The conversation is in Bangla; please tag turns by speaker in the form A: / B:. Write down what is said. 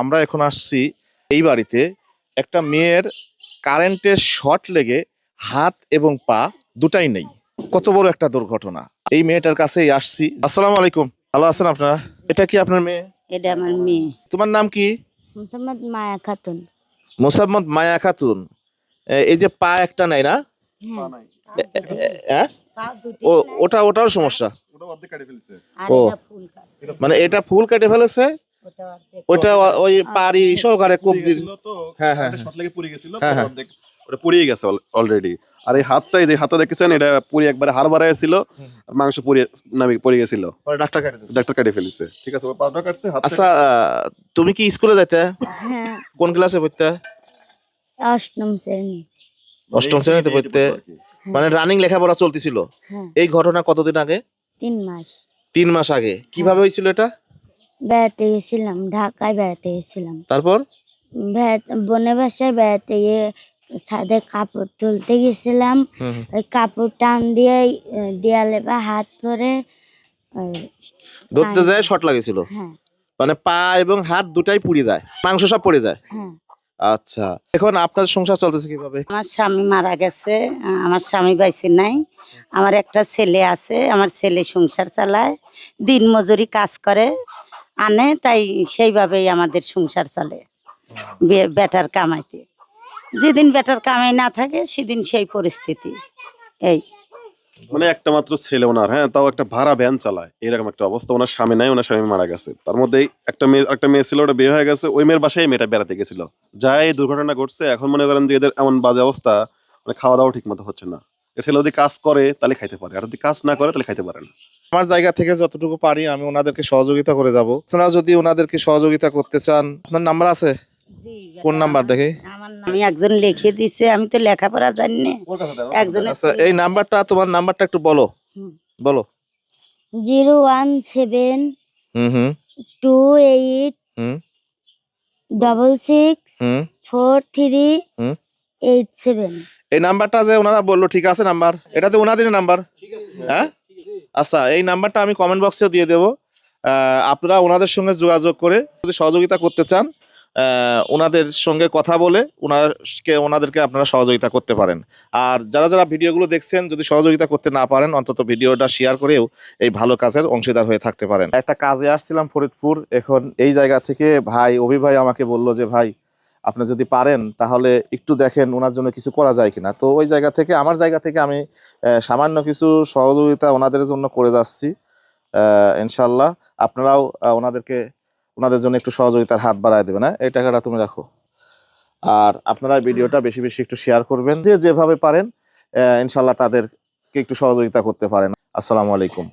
A: আমরা এখন আসছি এই বাড়িতে। একটা মেয়ের কারেন্টের শর্ট লেগে হাত এবং পা দুটাই নেই। কত বড় একটা দুর্ঘটনা। এই মেয়েটার কাছেই আসছি। আসসালামু আলাইকুম। ভালো আছেন আপনারা? এটা কি আপনার মেয়ে?
B: এটা আমার মেয়ে।
A: তোমার নাম কি?
B: মুসাম্মদ মায়া খাতুন।
A: মোসাম্মদ মায়া খাতুন। এই যে পা একটা নাই না? হ্যাঁ? ও ওটা ওটাও সমস্যা। ও। মানে এটা ফুল কেটে ফেলেছে?
B: ওটা
A: ওই পারি সহকারে কবজির হ্যাঁ, হ্যাঁ,
C: শর্ট লেগে পুড়ে গেছিল
A: হ্যাঁ, হ্যাঁ।
C: ওটা পুড়িয়ে গেছে অলরেডি আর এই হাতটা এই যে হাতটা দেখেছেন এটা পুড়ে একবারে হাড় আর মাংস পুড়ে নামে পড়ে গেছিল।
A: ডাক্তার কেটে
C: ডাক্তার কাটে ফেলেছে। ঠিক আছে পাউডার কাটছে
A: আচ্ছা তুমি কি স্কুলে যাইতে?
B: হ্যাঁ।
A: কোন ক্লাসে পড়তে?
B: অষ্টম শ্রেণি।
A: অষ্টম শ্রেণীতে পড়তে। মানে রানিং লেখাপড়া চলতেছিল।
B: হ্যাঁ।
A: এই ঘটনা কতদিন আগে?
B: তিন মাস।
A: তিন মাস আগে। কীভাবে হয়েছিল এটা?
B: বেড়াতে গেছিলাম ঢাকায় বেড়াতে গেছিলাম।
A: তারপর?
B: বোনের বাসায় বেড়াতে গিয়ে ছাদে কাপড় তুলতে গেছিলাম। ওই কাপড় টান দিয়ে দেয়ালে বা হাত পরে
A: ধরতে যায় শর্ট লাগেছিল?
B: হ্যাঁ।
A: মানে পা এবং হাত দুটাই পুড়ে যায় মাংস সব পড়ে যায়?
B: হ্যাঁ।
A: আচ্ছা এখন আপনার সংসার চলতেছে কীভাবে?
D: আমার স্বামী মারা গেছে আমার স্বামী বাইসে নাই। আমার একটা ছেলে আছে আমার ছেলে সংসার চালায় দিন মজুরি কাজ করে। আনে, তাই সেইভাবেই আমাদের সংসার চলে বেটার কামাইতে। যেদিন বেটার কামাই না থাকে, সেদিন সেই পরিস্থিতি। এই।
C: মানে একটা মাত্র ছেলে ওনার হ্যাঁ তাও একটা ভাড়া ভ্যান চালায়, এরকম একটা অবস্থা। ওনার স্বামী নাই, ওনার স্বামী মারা গেছে। তার মধ্যে একটা মেয়ে একটা মেয়ে ছিল, ওটা বিয়ে হয়ে গেছে, ওই মেয়ের বাসায় মেয়েটা বেড়াতে গেছিল। যা এই দুর্ঘটনা ঘটছে, এখন মনে করেন যে এদের এমন বাজে অবস্থা মানে খাওয়া দাওয়া ঠিক মতো হচ্ছে না। ছেলে যদি কাজ করে তাহলে খাইতে পারে। আর যদি কাজ না করে তাহলে খাইতে পারে না।
A: আমার জায়গা থেকে যতটুকু পারি আমি ওনাদেরকে সহযোগিতা করে যাব। আপনারা যদি ওনাদেরকে সহযোগিতা করতে চান আপনার নাম্বার আছে? কোন নাম্বার দেখে।
D: আমি একজন লিখে দিছে আমি তো লেখাপড়া জানি না। একজনের
A: আচ্ছা এই নাম্বারটা তোমার নাম্বারটা একটু বলো। বলো।
B: Zero one seven
A: hmm hmm.
B: Two eight
A: hmm.
B: Double six
A: hmm.
B: Four three
A: hmm.
B: Eight seven.
A: এই নাম্বারটা যে ওনারা বলল, ঠিক আছে নাম্বার? এটা তো ওনাদের নাম্বার? হ্যাঁ? আচ্ছা এই নাম্বারটা আমি কমেন্ট বক্সেও দিয়ে দেবো। আপনারা ওনাদের সঙ্গে যোগাযোগ করে যদি সহযোগিতা করতে চান ওনাদের সঙ্গে কথা বলে ওনারকে, ওনাদেরকে আপনারা সহযোগিতা করতে পারেন। আর যারা যারা ভিডিওগুলো দেখছেন, যদি সহযোগিতা করতে না পারেন, অন্তত ভিডিওটা শেয়ার করেও এই ভালো কাজের অংশীদার হয়ে থাকতে পারেন। একটা কাজে আসছিলাম ফরিদপুর, এখন এই জায়গা থেকে ভাই, অভি ভাই আমাকে বলল যে, ভাই আপনি যদি পারেন, তাহলে একটু দেখেন ওনার জন্য কিছু করা যায় কিনা। তো ওই জায়গা থেকে, আমার জায়গা থেকে আমি সামান্য কিছু সহযোগিতা ওনাদের জন্য করে যাচ্ছি। ইনশাল্লাহ আপনারাও ওনাদেরকে, ওনাদের জন্য একটু সহযোগিতার হাত বাড়ায় দেবেন হ্যাঁ? এই টাকাটা তুমি রাখো। আর আপনারা ভিডিওটা বেশি বেশি একটু শেয়ার করবেন। যে যেভাবে পারেন ইনশাল্লাহ তাদেরকে একটু সহযোগিতা করতে পারেন। আসসালামু আলাইকুম।